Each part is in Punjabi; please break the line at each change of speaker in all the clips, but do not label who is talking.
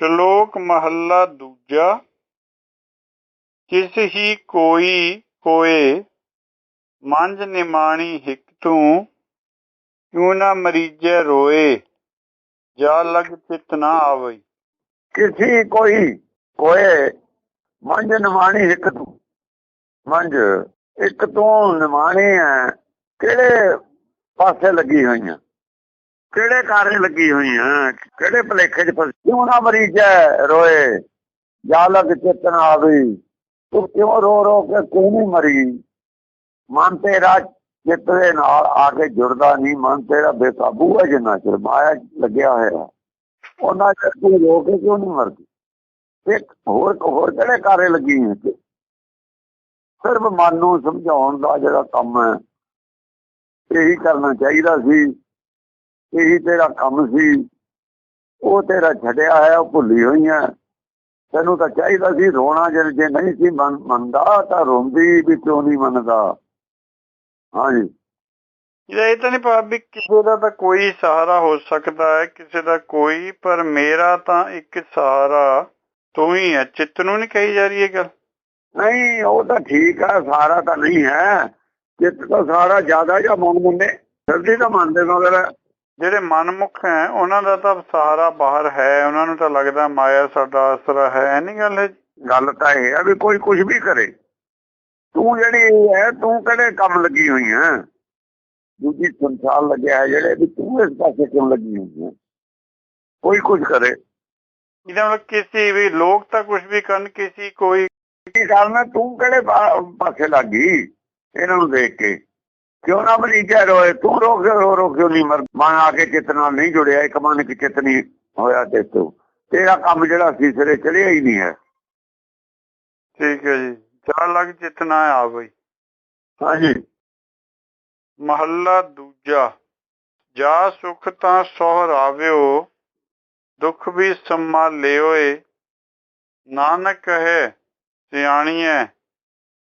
ਸ਼ਲੋਕ ਮਹੱਲਾ ਦੂਜਾ ਕਿਸ ਹੀ ਕੋਈ ਕੋਏ, ਮੰਝ ਨਿਮਾਣੀ ਹਿਕ ਤੂੰ, ਕਿਉ ਨਾ ਮਰੀਜੈ ਰੋਏ, ਜਾ ਲਗ ਚਿਤ ਨਾ ਆਵਈ।
ਕਿਸੇ ਕੋਈ ਕੋਏ ਮੰਜ ਨਿਮਾਣੀ ਇੱਕ ਤੂੰ। ਮੰਜ ਇੱਕ ਤੋਂ ਨਿਮਾਣੀ ਹੈ ਕਿਹੜੇ ਪਾਸੇ ਲੱਗੀ ਹੋਈਆਂ ਕਿਹੜੇ ਕਾਰੇ ਲੱਗੀ ਹੋਈਆਂ ਕਿਹੜੇ ਭਲੇਖੇ ਚ ਫਸ ਕਿਉਂ ਨਾ ਮਰੀਜੈ ਰੋਏ? ਜਾ ਚੇਤਨ ਆਵੀ। ਤੂੰ ਕਿਉਂ ਰੋ ਰੋ ਕੇ ਕਿਉਂ ਨਹੀਂ ਮਰੀ? ਮਨ ਤੇਰਾ ਚਿੱਤ ਦੇ ਨਾਲ ਆ ਕੇ ਜੁੜਦਾ ਨਹੀਂ। ਮਨ ਤੇਰਾ ਬੇਕਾਬੂ ਹੈ ਜਿੰਨਾ ਚਿਰ ਮਾਇਆ ਲੱਗਿਆ ਹੋਇਆ। ਉਹਨਾਂ ਚਿਰ ਤੂੰ ਰੋ ਕੇ ਕਿਉਂ ਨਹੀਂ ਮਰਦੀ? ਇੱਕ ਹੋਰ ਹੋਰ ਕਿਹੜੇ ਕਾਰੇ ਲੱਗੀ ਹੈ ਸਿਰਫ ਮਨ ਨੂੰ ਸਮਝਾਉਣ ਦਾ ਜਿਹੜਾ ਕੰਮ ਹੈ, ਇਹੀ ਕਰਨਾ ਚਾਹੀਦਾ ਸੀ। ਇਹੀ ਤੇਰਾ ਕੰਮ ਸੀ। ਉਹ ਤੇਰਾ ਛੱਡਿਆ ਹੈ ਉਹ ਭੁੱਲੀ ਹੋਈਆਂ ਤੈਨੂੰ ਤਾਂ ਚਾਹੀਦਾ ਸੀ ਰੋਣਾ ਜੇ ਨਹੀਂ ਸੀ ਮੰਨ- ਮੰਨਦਾ ਤਾਂ ਰੋਂਦੀ ਵੀ ਕਿਉਂ ਨਹੀਂ ਮੰਨਦਾ। ਹਾਂਜੀ।
ਇਹ ਤਾਂ ਨਹੀਂ ਪਾ ਵੀ ਕਿਸੇ ਦਾ ਤਾਂ ਕੋਈ ਸਹਾਰਾ ਹੋ ਸਕਦਾ ਹੈ ਕਿਸੇ ਦਾ ਕੋਈ ਪਰ ਮੇਰਾ ਤਾਂ ਇੱਕ ਸਹਾਰਾ ਤੂੰ ਹੀ ਹੈ ਚਿੱਤ ਨੂੰ ਨਹੀਂ ਕਹੀ ਜਾ ਰਹੀ ਇਹ ਗੱਲ?
ਨਹੀਂ ਉਹ ਤਾਂ ਠੀਕ ਹੈ ਸਾਰਾ ਤਾਂ ਨਹੀਂ ਹੈ। ਚਿੱਤ ਤਾਂ ਸਾਰਾ ਜ਼ਿਆਦਾ ਜਾਂ ਮਨ ਮੁੰਨੇ ਸਰਦੀ ਤਾਂ ਮੰਨਦੇ ਮਗਰ।
ਜਿਹੜੇ ਮਨਮੁਖ ਹੈ ਉਹਨਾਂ ਦਾ ਤਾਂ ਸਹਾਰਾ ਬਾਹਰ ਹੈ ਉਹਨਾਂ ਨੂੰ ਤਾਂ ਲੱਗਦਾ ਮਾਇਆ ਸਾਡਾ ਆਸਰਾ ਹੈ। ਐ ਨਹੀਂ ਗੱਲ ਹੈ।
ਗੱਲ ਤਾਂ ਇਹ ਹੈ ਵੀ ਕੋਈ ਕੁਝ ਵੀ ਕਰੇ। ਤੂੰ ਜਿਹੜੀ ਹੈ ਤੂੰ ਕਿਹੜੇ ਕੰਮ ਲੱਗੀ ਹੋਈ ਹੈ? ਦੂਜੀ ਸੰਸਾਰ ਲੱਗਿਆ ਹੈ ਜਿਹੜੇ ਵੀ ਤੂੰ ਇਸ ਪਾਸੇ ਕਿਉਂ ਲੱਗੀ ਹੋਈ ਹੈ? ਕੋਈ ਕੁਝ ਕਰੇ।
ਇਹਦਾ ਮਤਲਬ ਕਿਸੇ ਵੀ ਲੋਕ ਤਾਂ ਕੁਝ ਵੀ ਕਰਨ ਕਿਸੇ ਕੋਈ
ਕੀ ਕਰਨਾ ਤੂੰ ਕਿਹੜੇ ਪਾਸੇ ਲੱਗੀ? ਇਹਨਾਂ ਨੂੰ ਦੇਖ ਕੇ। ਕਿਉਂ ਨਾ ਮਰੀਜਾ ਰੋਏ ਤੂੰ ਰੋਕ ਰੋ ਰੋ ਕਿਉਂ ਨਹੀਂ ਮਰ। ਮਨ ਆ ਕੇ ਚਿੱਤ ਨਾਲ ਨਹੀਂ ਜੁੜਿਆ ਇੱਕ ਮਨ ਕਿ ਚਿੱਤ ਨਹੀਂ ਹੋਇਆ ਤੇ ਤੂੰ। ਤੇਰਾ ਕੰਮ ਜਿਹੜਾ ਸੀ ਸਿਰੇ ਚੜਿਆ ਹੀ ਨਹੀਂ ਹੈ।
ਠੀਕ ਹੈ ਜੀ। ਜਾ ਲਗ ਚਿਤਨਾ ਆ ਬਈ
ਹਾਂਜੀ।
ਮਹੱਲਾ ਦੂਜਾ। ਜਾ ਸੁਖ ਤਾਂ ਸੋਹਰਾਵਿਓ ਦੁੱਖ ਵੀ ਸੰਮਾ ਲਿਓਏ। ਨਾਨਕ ਕਹੇ ਸਿਆਣੀਐ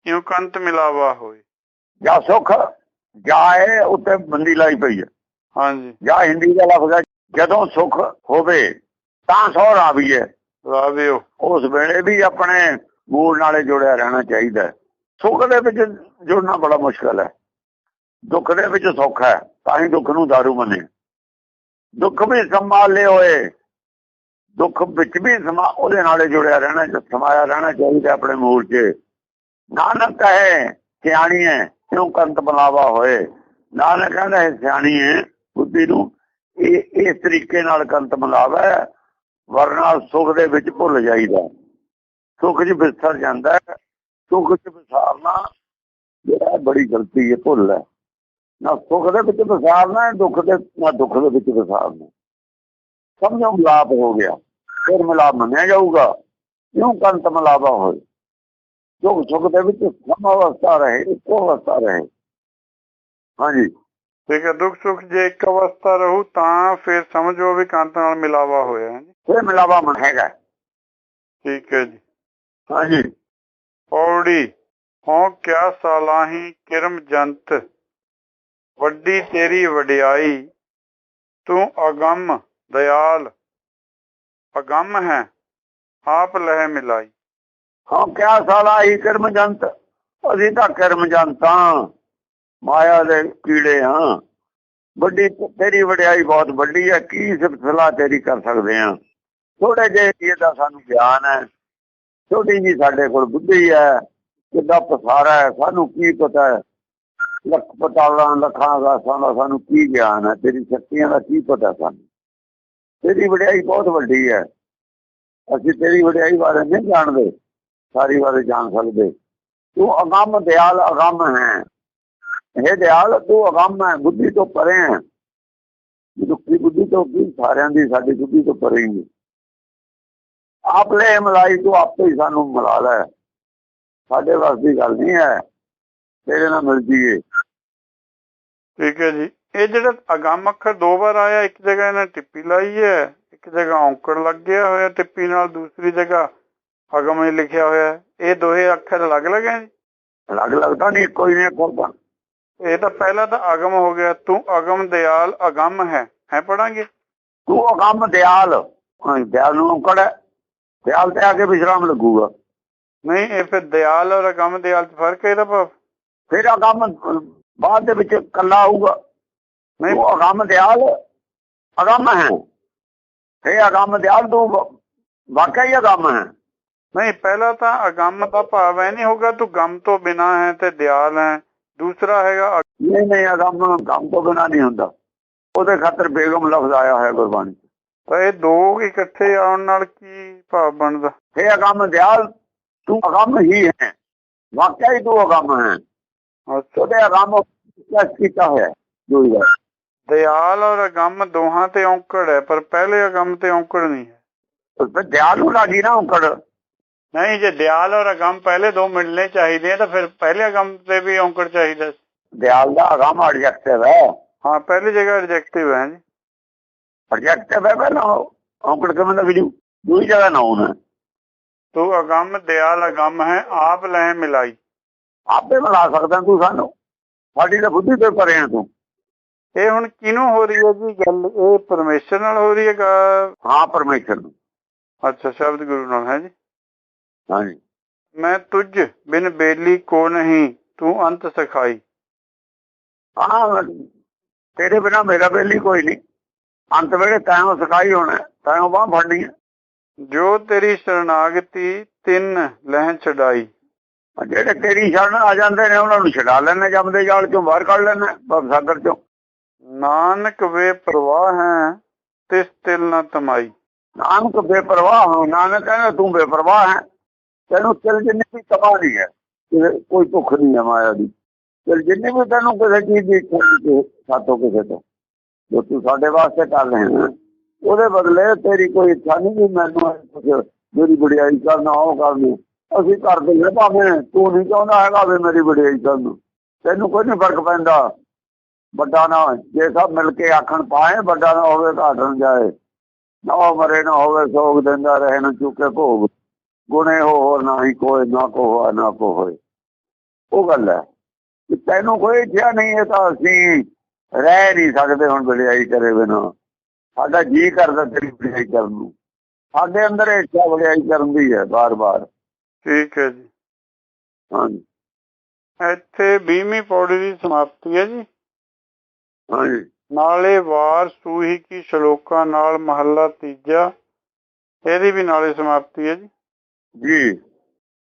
ਕਿਉ ਕੰਤ ਮਿਲਾਵਾ ਹੋਏ?
ਜਾਂ ਸੁਖ। ਜਾਏ ਉੱਤੇ ਬੰਦੀ ਲਾਈ ਪਈ ਹੈ।
ਹਾਂਜੀ।
ਜਾਂ ਹਿੰਦੀ ਦਾ ਲਫ਼ਜ਼ ਹੈ ਜਦੋਂ ਸੁਖ ਹੋਵੇ ਤਾਂ ਸਹੁਰਾ ਆਵੀਏ
ਰਾਵਿਓ
ਉਸ ਵੇਲੇ ਵੀ ਆਪਣੇ ਮੂਲ ਨਾਲੇ ਜੁੜਿਆ ਰਹਿਣਾ ਚਾਹੀਦਾ ਹੈ। ਸੁੱਖ ਦੇ ਵਿੱਚ ਜੁੜਨਾ ਬੜਾ ਮੁਸ਼ਕਲ ਹੈ। ਦੁੱਖ ਦੇ ਵਿੱਚ ਸੁੱਖ ਹੈ ਤਾਂ ਹੀ ਦੁੱਖ ਨੂੰ दारू ਮੰਨੇ। ਦੁੱਖ ਵੀ ਸੰਭਾਲੇ ਹੋਏ ਦੁੱਖ ਵਿੱਚ ਵੀ ਸਮਾ ਉਹਦੇ ਨਾਲੇ ਜੁੜਿਆ ਰਹਿਣਾ ਸਮਾਇਆ ਰਹਿਣਾ ਚਾਹੀਦਾ ਆਪਣੇ ਮੂਲ 'ਚ। ਨਾਨਕ ਕਹੇ ਸਿਆਣੀ ਹੈ ਕਿਉਂ ਕੰਤ ਬਲਾਵਾ ਹੋਏ। ਨਾਨਕ ਕਹਿੰਦਾ ਹੈ ਸਿਆਣੀ ਹੈ ਬੁੱਧੀ ਨੂੰ ਇਹ, ਇਸ ਤਰੀਕੇ ਨਾਲ ਕੰਤ ਬਲਾਵਾ ਵਰਨਾ ਸੁਖ ਦੇ ਵਿੱਚ ਭੁੱਲ ਜਾਈਦਾ। ਸੁਖ 'ਚ ਵਿਸਰ ਜਾਂਦਾ ਸੁਖ 'ਚ ਵਿਸਾਰਨਾ ਜਿਹੜਾ ਬੜੀ ਗਲਤੀ ਹੈ ਭੁੱਲ ਹੈ ਨਾ ਸੁਖ ਦੇ ਵਿੱਚ ਵਿਸਾਰਨਾ ਦੁੱਖ ਦੇ, ਨਾ ਦੁੱਖ ਦੇ ਵਿੱਚ ਵਿਸਾਰਨਾ ਸਮਝੋ, ਮਿਲਾਪ ਹੋ ਗਿਆ। ਫਿਰ ਮਿਲਾਪ ਮੰਨਿਆ ਜਾਊਗਾ। ਕਿਉਂ ਕੰਤ ਮਿਲਾਵਾ ਹੋਏ? ਦੁੱਖ ਸੁਖ ਦੇ ਵਿੱਚ ਸਮ ਅਵਸਥਾ ਰਹੇ ਇੱਕੋ ਅਵਸਥਾ ਰਹੇ ਹਾਂਜੀ
ਠੀਕ ਹੈ ਦੁੱਖ ਸੁਖ ਜੇ ਇੱਕ ਅਵਸਥਾ ਰਹੂ ਤਾਂ ਫਿਰ ਸਮਝੋ ਵੀ ਕੰਤ ਨਾਲ ਮਿਲਾਵਾ ਹੋਇਆ ਹੈ ਜੀ
ਫਿਰ ਮਿਲਾਵਾ ਮਨ ਹੈਗਾ
ਠੀਕ ਹੈ ਜੀ
ਹਾਂਜੀ
ਔੜੀ ਹੋ ਕਿਆ ਸਾਲਾਹੀ ਕਿਰਮ ਜੰਤ ਵੱਡੀ ਤੇਰੀ ਵਡਿਆਈ ਤੂੰ ਅਗੰਮ ਦਇਆਲ ਅਗੰਮ ਹੈ ਆਪ ਲਹਿ ਮਿਲਾਈ
ਹਾਂ, ਕਿਆ ਸਾਲਾ ਹੀ ਕਰਮ ਜੰਤ ਅਸੀਂ ਤਾਂ ਕਰਮ ਜੰਤਾਂ ਮਾਇਆ ਦੇ ਕੀੜੇ ਹਾਂ। ਵੱਡੀ, ਤੇਰੀ ਵਡਿਆਈ ਬਹੁਤ ਵੱਡੀ ਹੈ। ਕੀ ਸਿਫਤਲਾ ਤੇਰੀ ਕਰ ਸਕਦੇ ਹਾਂ? ਥੋੜੇ ਜਿਹੇ ਇਹਦਾ ਸਾਨੂੰ ਗਿਆਨ ਹੈ। ਛੋਟੀ ਜੀ ਸਾਡੇ ਕੋਲ ਬੁੱਧੀ ਹੈ। ਕਿੱਦਾਂ ਪਸਾਰਾ ਹੈ। ਸਾਨੂੰ ਕੀ ਪਤਾ ਹੈ? ਲੱਖ ਪਤਾਲਾਂ, ਲੱਖਾਂ ਆਗਾਸਾਂ ਦਾ ਸਾਨੂੰ ਕੀ ਗਿਆਨ ਹੈ? ਤੇਰੀ ਸ਼ਕਤੀਆਂ ਦਾ ਕੀ ਪਤਾ ਸਾਨੂੰ? ਤੇਰੀ ਵਡਿਆਈ ਬਹੁਤ ਵੱਡੀ ਹੈ। ਅਸੀਂ ਤੇਰੀ ਵਡਿਆਈ ਬਾਰੇ ਨਹੀਂ ਜਾਣਦੇ। ਸਾਰੀ ਬਾਰੇ ਜਾਣ ਸਕਦੇ। ਤੂੰ ਅਗੰਮ ਦਿਆਲ ਅਗੰਮ ਹੈ। ਇਹ ਦਿਆਲ ਤੂੰ ਅਗੰਮ ਹੈ, ਬੁੱਧੀ ਤੋਂ ਪਰੇ ਹੈ। ਦੁੱਖੀ ਬੁੱਧੀ ਤੋਂ ਕੀ? ਸਾਰਿਆਂ ਦੀ ਸਾਡੀ ਬੁੱਧੀ ਤੋਂ ਪਰੇ ਹੀ ਆਪ ਲੈ ਮਲਾਈ, ਤੂੰ ਆਪੇ ਹੀ ਸਾਨੂੰ ਮਿਲਾ ਲੈ। ਸਾਡੇ ਵਾਸ ਦੀ ਗੱਲ ਨਹੀਂ ਹੈ। ਤੇਰੇ ਨਾਲ ਮਿਲ ਜੀਏ।
ਠੀਕ ਹੈ ਜੀ। ਇਹ ਜਿਹੜਾ ਅਗੰਮ ਅੱਖਰ ਦੋ ਵਾਰ ਆਇਆ, ਇੱਕ ਜਗ੍ਹਾ ਇਹਨਾਂ ਟਿੱਪੀ ਲਾਈ ਹੈ, ਇੱਕ ਜਗ੍ਹਾ ਔਂਕੜ ਲੱਗਿਆ ਹੋਇਆ ਟਿੱਪੀ ਨਾਲ, ਦੂਸਰੀ ਜਗ੍ਹਾ ਅਗਮ ਹੀ ਲਿਖਿਆ ਹੋਇਆ ਹੈ। ਇਹ ਦੋਹੇ ਅੱਖਰ ਅਲੱਗ-ਅਲੱਗ ਹੈ ਜੀ?
ਲੱਗ ਲੱਗਦਾ ਨਹੀਂ ਕੋਈ ਨਹੀਂ ਕੋਲ
ਇਹ ਤਾਂ ਪਹਿਲਾਂ ਤਾਂ ਅਗਮ ਹੋ ਗਿਆ। ਤੂੰ ਅਗਮ ਦਿਆਲ ਅਗੰਮ ਹੈ। ਹੈ ਪੜਾਂਗੇ?
ਤੂੰ ਅਗੰਮ ਦਿਆਲ। ਦਿਆਲ ਨੂੰ ਔਂਕੜ ਹੈ। ਦਿਆਲ ਤੇ ਆ ਕੇ ਵਿਸ਼ਰਾਮ ਲੱਗੂਗਾ।
ਨਹੀਂ ਇਹ ਫਿਰ ਦਿਆਲ ਔਰ ਅਗੰਮ ਦਿਆਲ ਚ ਫ਼ਰਕ ਹੈ ਇਹਦਾ ਭਾਵ?
ਫਿਰ ਅਗੰਮ ਬਾਅਦ ਦੇ ਵਿੱਚ ਕੱਲਾ ਆਊਗਾ।
ਨਹੀਂ।
ਉਹ ਅਗੰਮ ਦਿਆਲ ਅਗੰਮ ਹੈ। ਇਹ ਅਗੰਮ ਦਿਆਲ ਤੂੰ ਵਾਕਿਆ ਹੀ ਅਗੰਮ ਹੈ।
ਨਹੀਂ ਪਹਿਲਾਂ ਤਾਂ ਅਗੰਮ ਦਾ ਭਾਵ ਐ ਨਹੀਂ ਹੋਗਾ ਤੂੰ ਗਮ ਤੋਂ ਬਿਨਾ ਹੈ ਤੇ ਦਿਆਲ ਹੈ। ਦੂਸਰਾ ਹੈਗਾ
ਨਹੀਂ ਨਹੀਂ ਅਗੰਮ ਕੰਮ ਤੋਂ ਬਿਨਾ ਨਹੀਂ ਹੁੰਦਾ। ਉਹਦੇ ਖਾਤਰ ਬੇਗਮ ਲਫ਼ਜ਼ ਆਇਆ ਹੋਇਆ ਗੁਰਬਾਣੀ।
ਤਾਂ ਇਹ ਦੋ ਇਕੱਠੇ ਆਉਣ ਨਾਲ ਕੀ ਭਾਵ ਬਣਦਾ?
ਇਹ ਅਗੰਮ ਦਿਆਲ ਤੂੰ ਅਗੰਮ ਹੀ ਹੈ। ਵਾਕਿਆ ਹੀ ਤੂੰ ਅਗੰਮ ਹੈ। ਉਹਦੇ ਅਗੰਮ ਕੀਤਾ ਹੋਇਆ ਜੋਈ ਦਾ
ਦਿਆਲ ਔਰ ਅਗੰਮ ਦੋਹਾਂ ਤੇ ਔਂਕੜ ਹੈ ਪਰ ਪਹਿਲੇ ਅਗੰਮ ਤੇ ਔਂਕੜ ਨਹੀਂ ਹੈ।
ਦਿਆਲ ਨੂੰ ਲੱਗੀ ਨਾ ਔਂਕੜ।
ਨਹੀਂ ਜੇ ਦਿਆਲ ਔਰ ਅਗੰਮ ਪਹਿਲੇ ਦੋ ਮਿਲਨੇ ਚਾਹੀਦੇ ਆ ਤਾਂ ਫਿਰ ਪਹਿਲੇ ਅਗੰਮ ਤੇ ਵੀ ਔਂਕੜ ਚਾਹੀਦਾ।
ਦਿਆਲ ਦਾ ਅਗੰਮ ਐਡਜੈਕਟਿਵ ਹੈ।
ਹਾਂ ਪਹਿਲੀ ਜਗ੍ਹਾ ਐਡਜੈਕਟਿਵ ਹੈ ਜੀ।
ਐਡਜੈਕਟਿਵ ਹੈ ਪਹਿਲਾਂ ਔਂਕੜ ਕਿਵੇਂ ਲੱਗ ਜੂ ਦੂਜੀ ਜਗ੍ਹਾ ਨਾਉਨ ਹੈ।
ਤੂੰ ਅਗੰਮ ਦਿਆਲ ਅਗੰਮ ਹੈ ਆਪ ਲੈ ਮਿਲਾਈ।
ਆਪੇ ਮਿਲਾ ਸਕਦਾ ਤੂੰ ਸਾਨੂੰ। ਸਾਡੀ ਤਾਂ ਬੁੱਧੀ ਤੇ ਪਰੇ ਆ ਤੂੰ।
ਇਹ ਹੁਣ ਕਿਹਨੂੰ ਹੋ ਰਹੀ ਹੈ ਜੀ ਗੱਲ? ਇਹ ਪਰਮੇਸ਼ਰ ਨਾਲ ਹੋ ਰਹੀ ਹੈ ਗਾ-
ਹਾਂ ਪਰਮੇਸ਼ਰ ਨੂੰ।
ਅੱਛਾ ਸ਼ਬਦ ਗੁਰੂ ਨਾਲ ਹੈ ਜੀ। ਮੈਂ ਤੁਝ ਬਿਨ ਬੇਲੀ ਕੋ ਨਹੀਂ ਤੂੰ ਅੰਤ ਸਿਖਾਈ।
ਹਾਂ ਤੇਰੇ ਬਿਨਾ ਮੇਰਾ ਬੇਲੀ ਕੋਈ ਨਹੀਂ। ਅੰਤ ਵੇਲੇ ਤੈਨੂੰ ਸਿਖਾਈ ਹੋਣਾ ਤੈਨੂੰ ਬਾਹ ਫੜਨੀ ਹੈ
ਜੋ ਤੇਰੀ ਸ਼ਰਨਾਗਤੀ ਤਿੰਨ ਲਹਿ ਛਡਾਈ।
ਜਿਹੜੇ ਤੇਰੀ ਸ਼ਰਨ ਆ ਜਾਂਦੇ ਨੇ ਉਹਨਾਂ ਨੂੰ ਛਡਾ ਲੈਣੇ ਜੰਮਦੇ ਜਾਲ ਚੋਂ ਬਾਹਰ ਕੱਢ ਲੈਣੇ ਭਵ ਸਾਗਰ ਚੋਂ।
ਨਾਨਕ ਵੇ ਪ੍ਰਵਾਹ ਹੈ ਤਿਸ ਤਿਲ ਨਾ ਤਮਾਈ।
ਨਾਨਕ ਬੇਪਰਵਾਹ ਹੋ ਨਾਨਕ ਕਹਿੰਦਾ ਤੂੰ ਬੇਪਰਵਾਹ ਹੈ। ਤੈਨੂੰ ਤਿਲ ਜਿੰਨੀ ਵੀ ਤਬਾਹ ਨਹੀਂ ਹੈ ਕੋਈ ਭੁੱਖ ਨਹੀਂ ਹੈ ਮਾਇਆ ਦੀ। ਤਿਲ ਜਿੰਨੀ ਵੀ ਤੈਨੂੰ ਕਿਸੇ ਚੀਜ਼ ਦੀ ਇੱਛਾ ਨਹੀਂ ਸਾਤੋਂ ਕਿਸੇ ਤੋਂ। ਜੋ ਤੂੰ ਸਾਡੇ ਵਾਸਤੇ ਕਰ ਰਿਹਾ ਉਹਦੇ ਬਦਲੇ ਤੇਰੀ ਕੋਈ ਇੱਛਾ ਨਹੀਂ ਕਿ ਮੈਨੂੰ ਇਹ ਮੇਰੀ ਵਡਿਆਈ ਕਰਨਾ, ਉਹ ਕਰਨੀ। ਅਸੀਂ ਕਰਦੇ ਹਾਂ ਭਾਵੇਂ, ਤੂੰ ਨਹੀਂ ਚਾਹੁੰਦਾ ਹੈਗਾ ਵੀ ਮੇਰੀ ਵਡਿਆਈ ਕਰਨ ਤੈਨੂੰ ਕੋਈ ਨਹੀਂ ਫ਼ਰਕ ਪੈਂਦਾ। ਵੱਡਾ ਨਾ ਜੇ ਸਭ ਮਿਲ ਕੇ ਆਖਣ ਪਾਏ, ਵੱਡਾ ਨਾ ਹੋਵੇ ਘਾਟਣ ਜਾਏ। ਨਾ ਉਹ ਮਰੇ, ਨਾ ਹੋਵੇ, ਸੋਗ ਦਿੰਦਾ ਰਹੇ, ਨਾ ਚੁੱਕੇ ਭੋਗ। ਗੁਣੇ ਹੋ ਹੋਰ ਨਾ ਹੀ ਕੋਈ ਨਾ ਕੋ ਹੋਆ ਨਾ ਕੋ ਹੋਏ। ਉਹ ਗੱਲ ਹੈ ਕਿ ਤੈਨੂੰ ਕੋਈ ਇੱਛਾ ਨਹੀਂ ਹੈ ਤਾਂ ਅਸੀਂ ਰਹਿ ਨਹੀਂ ਸਕਦੇ ਹੁਣ ਵਡਿਆਈ ਕਰੇ ਬਿਨਾ। ਸਾਡਾ ਜੀ ਕਰਦਾ ਤੇਰੀ ਵਡਿਆਈ ਕਰਨ ਨੂੰ। ਸਾਡੇ ਅੰਦਰ ਇੱਛਾ ਵਡਿਆਈ ਕਰਨ ਦੀ ਹੈ ਬਾਰ-ਬਾਰ।
ਠੀਕ ਹੈ ਜੀ।
ਹਾਂਜੀ।
ਇੱਥੇ 20ਵੀਂ ਪੌੜੀ ਦੀ ਸਮਾਪਤੀ ਹੈ ਜੀ।
ਹਾਂਜੀ।
ਨਾਲੇ ਵਾਰ ਸੂਹੀ ਕੀ ਸ਼ਲੋਕਾਂ ਨਾਲ ਮਹੱਲਾ ਤੀਜਾ ਇਹਦੀ ਵੀ ਨਾਲੇ ਸਮਾਪਤੀ ਹੈ ਜੀ।
ਜੀ।